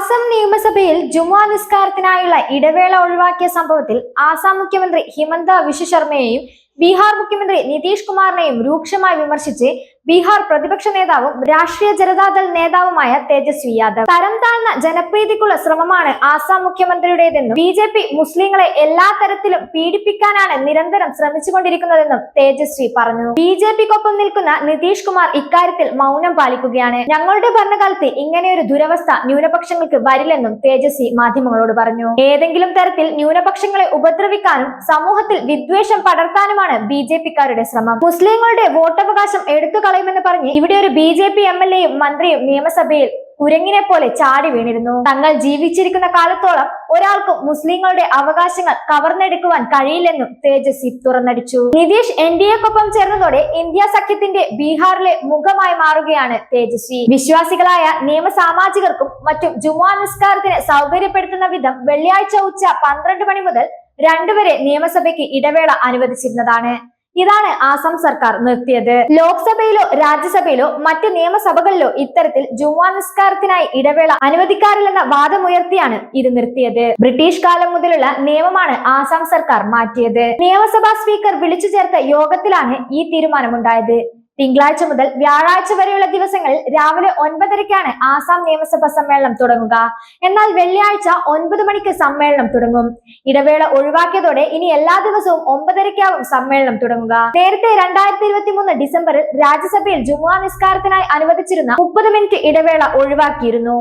ആസാം നിയമസഭയിൽ ജുമാ നിസ്കാരത്തിനായുള്ള ഇടവേള ഒഴിവാക്കിയ സംഭവത്തിൽ ആസാം മുഖ്യമന്ത്രി ഹിമന്ത വിശ്വ ശർമ്മയെയും ബീഹാർ മുഖ്യമന്ത്രി നിതീഷ് കുമാറിനെയും രൂക്ഷമായി വിമർശിച്ച് ബീഹാർ പ്രതിപക്ഷ നേതാവും രാഷ്ട്രീയ ജനതാദൾ നേതാവുമായ തേജസ്വി യാദവ്. തരം താഴ്ന്ന ജനപ്രീതിക്കുള്ള ശ്രമമാണ് ആസാം മുഖ്യമന്ത്രിയുടേതെന്നും ബി ജെ പി മുസ്ലിങ്ങളെ എല്ലാ തരത്തിലും പീഡിപ്പിക്കാനാണ് നിരന്തരം ശ്രമിച്ചുകൊണ്ടിരിക്കുന്നതെന്നും തേജസ്വി പറഞ്ഞു. ബി ജെ പിക്കൊപ്പം നിൽക്കുന്ന നിതീഷ് കുമാർ ഇക്കാര്യത്തിൽ മൗനം പാലിക്കുകയാണ്. ഞങ്ങളുടെ ഭരണകാലത്ത് ഇങ്ങനെയൊരു ദുരവസ്ഥ ന്യൂനപക്ഷങ്ങൾക്ക് വരില്ലെന്നും തേജസ്വി മാധ്യമങ്ങളോട് പറഞ്ഞു. ഏതെങ്കിലും തരത്തിൽ ന്യൂനപക്ഷങ്ങളെ ഉപദ്രവിക്കാനും സമൂഹത്തിൽ വിദ്വേഷം പടർത്താനുമാണ് ബി ജെ പിക്കാരുടെ ശ്രമം. മുസ്ലിങ്ങളുടെ വോട്ടവകാശം എടുത്തു കളയുമെന്ന് പറഞ്ഞ് ഇവിടെ ഒരു B J P M L എയും മന്ത്രിയും നിയമസഭയിൽ കുരങ്ങിനെ പോലെ ചാടി വീണിരുന്നു. തങ്ങൾ ജീവിച്ചിരിക്കുന്ന കാലത്തോളം ഒരാൾക്കും മുസ്ലിങ്ങളുടെ അവകാശങ്ങൾ കവർന്നെടുക്കുവാൻ കഴിയില്ലെന്നും തേജസ്വി തുറന്നടിച്ചു. നിതീഷ് എൻ ഡി എക്കൊപ്പം ചേർന്നതോടെ ഇന്ത്യ സഖ്യത്തിന്റെ ബീഹാറിലെ മുഖമായി മാറുകയാണ് തേജസ്വി. വിശ്വാസികളായ നിയമസാമാജികർക്കും മറ്റും ജുമാ നിസ്കാരത്തിന് സൗകര്യപ്പെടുത്തുന്ന വിധം വെള്ളിയാഴ്ച ഉച്ച പന്ത്രണ്ട് മണി മുതൽ രണ്ടുവരെ നിയമസഭയ്ക്ക് ഇടവേള അനുവദിച്ചിരുന്നതാണ്. ഇതാണ് ആസാം സർക്കാർ നിർത്തിയത്. ലോക്സഭയിലോ രാജ്യസഭയിലോ മറ്റ് നിയമസഭകളിലോ ഇത്തരത്തിൽ ജുമാ നിസ്കാരത്തിനായി ഇടവേള അനുവദിക്കാറില്ലെന്ന വാദമുയർത്തിയാണ് ഇത് നിർത്തിയത്. ബ്രിട്ടീഷ് കാലം മുതലുള്ള നിയമമാണ് ആസാം സർക്കാർ മാറ്റിയത്. നിയമസഭാ സ്പീക്കർ വിളിച്ചു ചേർത്ത യോഗത്തിലാണ് ഈ തീരുമാനമുണ്ടായത്. തിങ്കളാഴ്ച മുതൽ വ്യാഴാഴ്ച വരെയുള്ള ദിവസങ്ങളിൽ രാവിലെ ഒൻപതരയ്ക്കാണ് ആസാം നിയമസഭ സമ്മേളനം തുടങ്ങുക. എന്നാൽ വെള്ളിയാഴ്ച ഒൻപത് മണിക്ക് സമ്മേളനം തുടങ്ങും. ഇടവേള ഒഴിവാക്കിയതോടെ ഇനി എല്ലാ ദിവസവും ഒമ്പതരയ്ക്കാവും സമ്മേളനം തുടങ്ങുക. നേരത്തെ രണ്ടായിരത്തി ഇരുപത്തി മൂന്ന് ഡിസംബറിൽ രാജ്യസഭയിൽ ജുമുഅ നിസ്കാരത്തിനായി അനുവദിച്ചിരുന്ന മുപ്പത് മിനിറ്റ് ഇടവേള ഒഴിവാക്കിയിരുന്നു.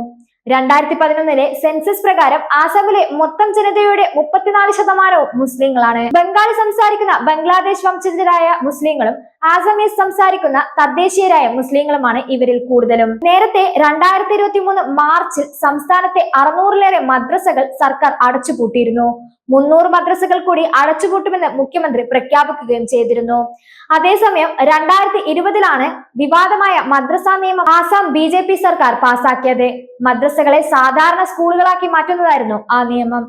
രണ്ടായിരത്തി പതിനൊന്നിലെ സെൻസസ് പ്രകാരം ആസാമിലെ മൊത്തം ജനതയുടെ മുപ്പത്തിനാല് ശതമാനവും മുസ്ലിങ്ങളാണ്. ബംഗാളി സംസാരിക്കുന്ന ബംഗ്ലാദേശ് വംശജരായ മുസ്ലിങ്ങളും ആസാമീസ് സംസാരിക്കുന്ന തദ്ദേശീയരായ മുസ്ലിങ്ങളുമാണ് ഇവരിൽ കൂടുതലും. നേരത്തെ രണ്ടായിരത്തി ഇരുപത്തി മൂന്ന് മാർച്ചിൽ സംസ്ഥാനത്തെ അറുന്നൂറിലേറെ മദ്രസകൾ സർക്കാർ അടച്ചുപൂട്ടിയിരുന്നു. മുന്നൂറ് മദ്രസകൾ കൂടി അടച്ചുപൂട്ടുമെന്ന് മുഖ്യമന്ത്രി പ്രഖ്യാപിക്കുകയും ചെയ്തിരുന്നു. അതേസമയം രണ്ടായിരത്തി ഇരുപതിലാണ് വിവാദമായ മദ്രസ നിയമം ആസാം ബി സർക്കാർ പാസാക്കിയത്. മദ്രസകളെ സാധാരണ സ്കൂളുകളാക്കി മാറ്റുന്നതായിരുന്നു ആ നിയമം.